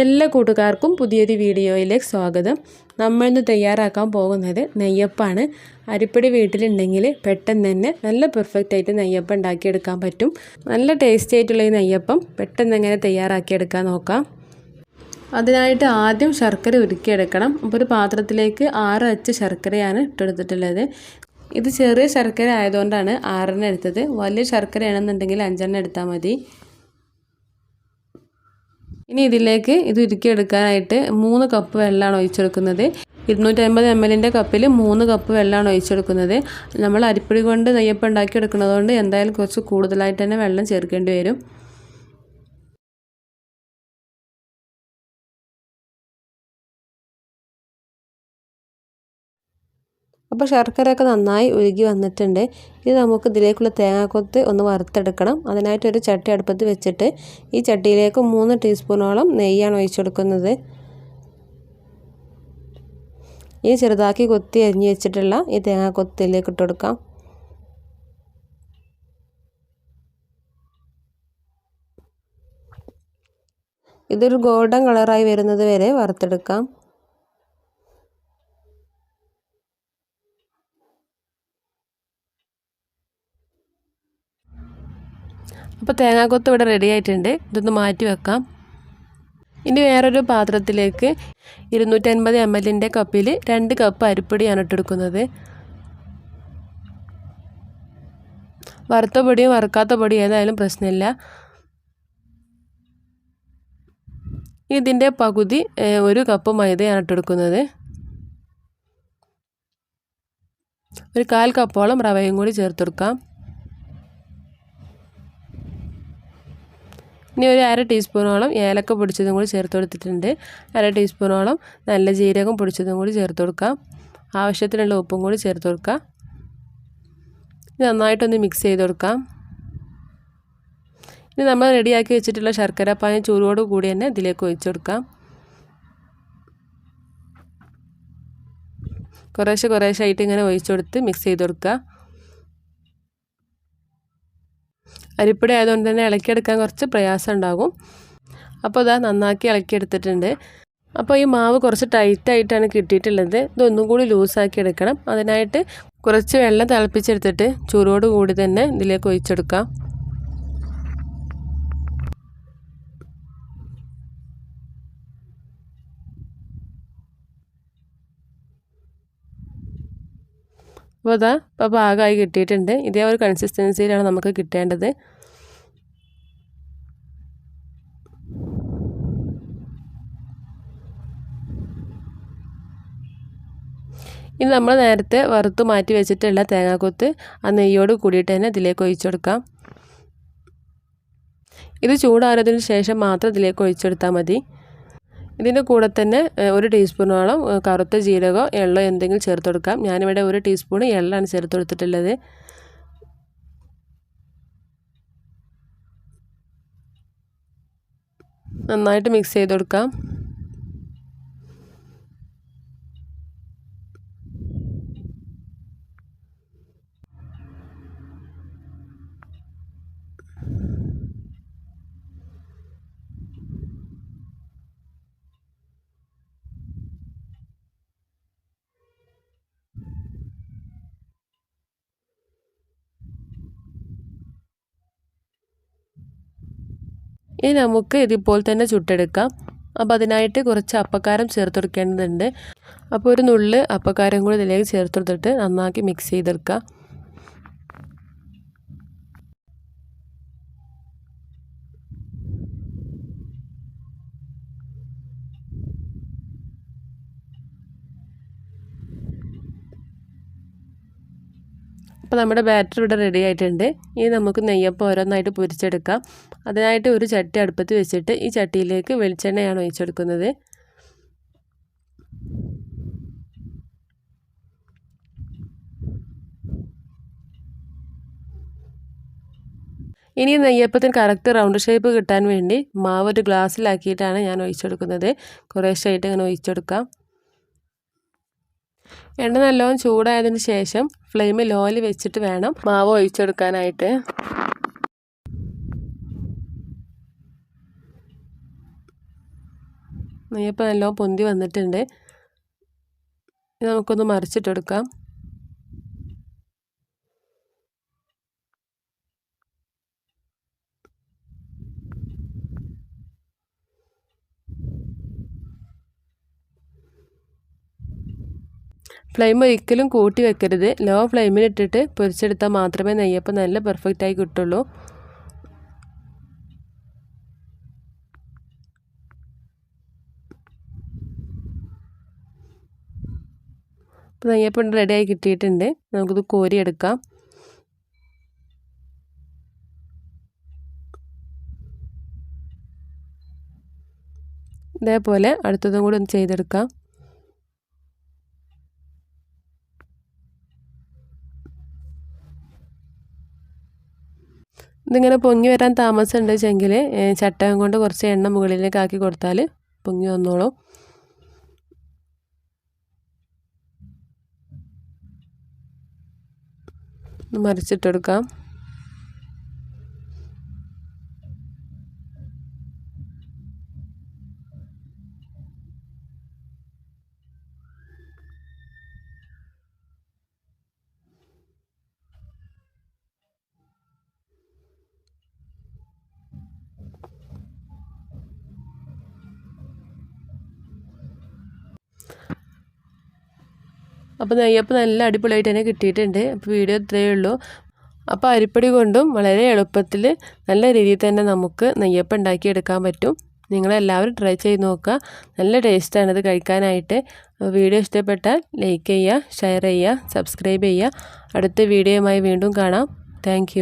എല്ലാ കൂട്ടുകാർക്കും പുതിയൊരു വീഡിയോയിലേക്ക് സ്വാഗതം. നമ്മൾ ഇന്ന് തയ്യാറാക്കാൻ പോകുന്നത് നെയ്യപ്പാണ്. അരിപ്പൊടി വീട്ടിലുണ്ടെങ്കിൽ പെട്ടെന്ന് തന്നെ നല്ല പെർഫെക്റ്റ് ആയിട്ട് നെയ്യപ്പം ഉണ്ടാക്കിയെടുക്കാൻ പറ്റും. നല്ല ടേസ്റ്റി ആയിട്ടുള്ള ഈ നെയ്യപ്പം പെട്ടെന്ന് എങ്ങനെ തയ്യാറാക്കിയെടുക്കാൻ നോക്കാം. അതിനായിട്ട് ആദ്യം ശർക്കര ഉരുക്കിയെടുക്കണം. അപ്പോൾ ഒരു പാത്രത്തിലേക്ക് ആറ് അച്ച് ശർക്കരയാണ് ഇട്ടെടുത്തിട്ടുള്ളത്. ഇത് ചെറിയ ശർക്കര ആയതുകൊണ്ടാണ് ആറെണ്ണം എടുത്തത്. വലിയ ശർക്കരയാണെന്നുണ്ടെങ്കിൽ അഞ്ചെണ്ണം എടുത്താൽ മതി. ഇനി ഇതിലേക്ക് ഇത് ഉരുക്കിയെടുക്കാനായിട്ട് മൂന്ന് കപ്പ് വെള്ളമാണ് ഒഴിച്ചെടുക്കുന്നത്. ഇരുന്നൂറ്റമ്പത് എം എല്ലിന്റെ കപ്പിൽ മൂന്ന് കപ്പ് വെള്ളമാണ് ഒഴിച്ചെടുക്കുന്നത്. നമ്മൾ അരിപ്പൊടി കൊണ്ട് നെയ്യപ്പം ഉണ്ടാക്കി എടുക്കുന്നതുകൊണ്ട് എന്തായാലും കുറച്ച് കൂടുതലായിട്ട് തന്നെ വെള്ളം ചേർക്കേണ്ടി വരും. അപ്പോൾ ശർക്കരയൊക്കെ നന്നായി ഉരുകി വന്നിട്ടുണ്ട്. ഇത് നമുക്ക് ഇതിലേക്കുള്ള തേങ്ങാക്കൊത്ത് ഒന്ന് വറുത്തെടുക്കണം. അതിനായിട്ടൊരു ചട്ടി അടുപ്പത്ത് വെച്ചിട്ട് ഈ ചട്ടിയിലേക്ക് മൂന്ന് ടീസ്പൂണോളം നെയ്യാണ് ഒഴിച്ചെടുക്കുന്നത് ഈ ചെറുതാക്കി കൊത്തി അരിഞ്ഞ് വെച്ചിട്ടുള്ള ഈ തേങ്ങാക്കൊത്തിലേക്ക് ഇട്ട് കൊടുക്കാം. ഇതൊരു ഗോൾഡൻ കളറായി വരുന്നത് വരെ വറുത്തെടുക്കാം. അപ്പോൾ തേങ്ങാക്കൊത്ത് ഇവിടെ റെഡി ആയിട്ടുണ്ട്. ഇതൊന്ന് മാറ്റി വെക്കാം. ഇനി വേറൊരു പാത്രത്തിലേക്ക് ഇരുന്നൂറ്റൻപത് എം എല്ലിന്റെ കപ്പിൽ രണ്ട് കപ്പ് അരിപ്പൊടിയാണ് ഇട്ടെടുക്കുന്നത്. വറുത്ത പൊടിയും വറുക്കാത്ത പൊടിയും ഏതായാലും പ്രശ്നമില്ല. ഇതിന്റെ പകുതി ഒരു കപ്പ് മൈദയാണ് ഇട്ടെടുക്കുന്നത്. ഒരു കാൽ കപ്പോളം റവയും കൂടി ചേർത്തെടുക്കാം. ഇനി ഒരു അര ടീസ്പൂണോളം ഏലക്ക പൊടിച്ചതും കൂടി ചേർത്ത് കൊടുത്തിട്ടുണ്ട്. അര ടീസ്പൂണോളം നല്ല ജീരകം പൊടിച്ചതും കൂടി ചേർത്ത് കൊടുക്കാം. ആവശ്യത്തിനുള്ള ഉപ്പും കൂടി ചേർത്ത് കൊടുക്കാം. നന്നായിട്ടൊന്ന് മിക്സ് ചെയ്ത് കൊടുക്കാം. ഇനി നമ്മൾ റെഡിയാക്കി വെച്ചിട്ടുള്ള ശർക്കര പായം ചൂടോട് കൂടി തന്നെ ഇതിലേക്ക് ഒഴിച്ചു കൊടുക്കാം. കുറേശ്ശെ കുറേശ്ശെ ആയിട്ട് ഇങ്ങനെ ഒഴിച്ചു കൊടുത്ത് മിക്സ് ചെയ്ത് കൊടുക്കുക. അരിപ്പൊടി ആയതുകൊണ്ട് തന്നെ ഇളക്കിയെടുക്കാൻ കുറച്ച് പ്രയാസം ഉണ്ടാകും. അപ്പോൾ അതാ നന്നാക്കി ഇളക്കിയെടുത്തിട്ടുണ്ട്. അപ്പോൾ ഈ മാവ് കുറച്ച് ടൈറ്റായിട്ടാണ് കിട്ടിയിട്ടുള്ളത്. ഇതൊന്നും കൂടി ലൂസാക്കി എടുക്കണം. അതിനായിട്ട് കുറച്ച് വെള്ളം തിളപ്പിച്ചെടുത്തിട്ട് ചൂടോട് കൂടി തന്നെ ഇതിലേക്ക് ഒഴിച്ചെടുക്കാം. അപ്പോൾ അതാ ഇപ്പോൾ പാകമായി കിട്ടിയിട്ടുണ്ട്. ഇതേ ഒരു കൺസിസ്റ്റൻസിയിലാണ് നമുക്ക് കിട്ടേണ്ടത്. ഇനി നമ്മൾ നേരത്തെ വറുത്ത് മാറ്റി വെച്ചിട്ടുള്ള തേങ്ങാക്കൊത്ത് ആ നെയ്യോട് കൂടിയിട്ട് തന്നെ ഇതിലേക്ക് ഒഴിച്ചു കൊടുക്കാം. ഇത് ചൂടാറിയതിന് ശേഷം മാത്രം ഇതിലേക്ക് ഒഴിച്ചെടുത്താൽ മതി. ഇതിന്റെ കൂടെ തന്നെ ഒരു ടീസ്പൂണോളം കറുത്ത ജീരകമോ എള്ളോ എന്തെങ്കിലും ചേർത്ത് കൊടുക്കാം ഞാനിവിടെ ഒരു ടീസ്പൂൺ എള്ളാണ് ചേർത്ത് കൊടുത്തിട്ടുള്ളത് നന്നായിട്ട് മിക്സ് ചെയ്ത് കൊടുക്കാം ഇനി നമുക്ക് ഇതുപോലെ തന്നെ ചുട്ടെടുക്കാം. അപ്പോൾ അതിനായിട്ട് കുറച്ച് അപ്പക്കാരം ചേർത്ത് കൊടുക്കേണ്ടതുണ്ട് അപ്പോൾ ഒരു നുള്ള് അപ്പക്കാരം കൂടി ഇതിലേക്ക് ചേർത്ത് കൊടുത്തിട്ട് നന്നാക്കി മിക്സ് ചെയ്തെടുക്കാം. അപ്പോൾ നമ്മുടെ ബാറ്റർ ഇവിടെ റെഡി ആയിട്ടുണ്ട്. ഇനി നമുക്ക് നെയ്യപ്പം ഓരോന്നായിട്ട് പൊരിച്ചെടുക്കാം. അതിനായിട്ട് ഒരു ചട്ടി അടുപ്പത്ത് വെച്ചിട്ട് ഈ ചട്ടിയിലേക്ക് വെളിച്ചെണ്ണയാണ് ഒഴിച്ചെടുക്കുന്നത്. ഇനി നെയ്യപ്പത്തിന് കറക്റ്റ് റൗണ്ട് ഷേപ്പ് കിട്ടാൻ വേണ്ടി മാവ് ഒരു ഗ്ലാസ്സിലാക്കിയിട്ടാണ് ഞാൻ ഒഴിച്ചെടുക്കുന്നത്. കുറേശ്ശായിട്ട് ഇങ്ങനെ ഒഴിച്ചെടുക്കാം. എണ്ണ നല്ലോണം ചൂടായതിന് ശേഷം ഫ്ലെയിം ലോയിൽ വെച്ചിട്ട് വേണം മാവ് ഒഴിച്ചെടുക്കാനായിട്ട്. നെയ്യപ്പം നല്ലോണം പൊന്തി വന്നിട്ടുണ്ട്. നമുക്കൊന്ന് മറിച്ചിട്ടെടുക്കാം. ഫ്ലെയിം ഒരിക്കലും കൂട്ടി വെക്കരുത്. ലോ ഫ്ലെയിമിൽ ഇട്ടിട്ട് പൊരിച്ചെടുത്താൽ മാത്രമേ നെയ്യപ്പം നല്ല പെർഫെക്റ്റായി കിട്ടുള്ളൂ. അപ്പോൾ നെയ്യപ്പം റെഡിയായി കിട്ടിയിട്ടുണ്ട്. നമുക്കിത് കോരിയെടുക്കാം. ഇതേപോലെ അടുത്തതും കൂടി ഒന്ന് ചെയ്തെടുക്കാം. ഇതിങ്ങനെ പൊങ്ങി വരാൻ താമസം ഉണ്ട് വെച്ചെങ്കിൽ ചട്ടകം കൊണ്ട് കുറച്ച് എണ്ണ മുകളിലേക്ക് ആക്കി കൊടുത്താൽ പൊങ്ങി വന്നോളും. മറിച്ചിട്ടെടുക്കാം. അപ്പോൾ നെയ്യപ്പം നല്ല അടിപൊളിയായിട്ട് തന്നെ കിട്ടിയിട്ടുണ്ട്. അപ്പോൾ വീഡിയോ ഇത്രയേ ഉള്ളൂ. അപ്പോൾ അരിപ്പൊടി കൊണ്ടും വളരെ എളുപ്പത്തിൽ നല്ല രീതിയിൽ തന്നെ നമുക്ക് നെയ്യപ്പം ഉണ്ടാക്കിയെടുക്കാൻ പറ്റും. നിങ്ങളെല്ലാവരും ട്രൈ ചെയ്ത് നോക്കുക. നല്ല ടേസ്റ്റാണ് ഇത് കഴിക്കാനായിട്ട്. വീഡിയോ ഇഷ്ടപ്പെട്ടാൽ ലൈക്ക് ചെയ്യുക ഷെയർ ചെയ്യുക സബ്സ്ക്രൈബ് ചെയ്യുക. അടുത്ത വീഡിയോയുമായി വീണ്ടും കാണാം. താങ്ക്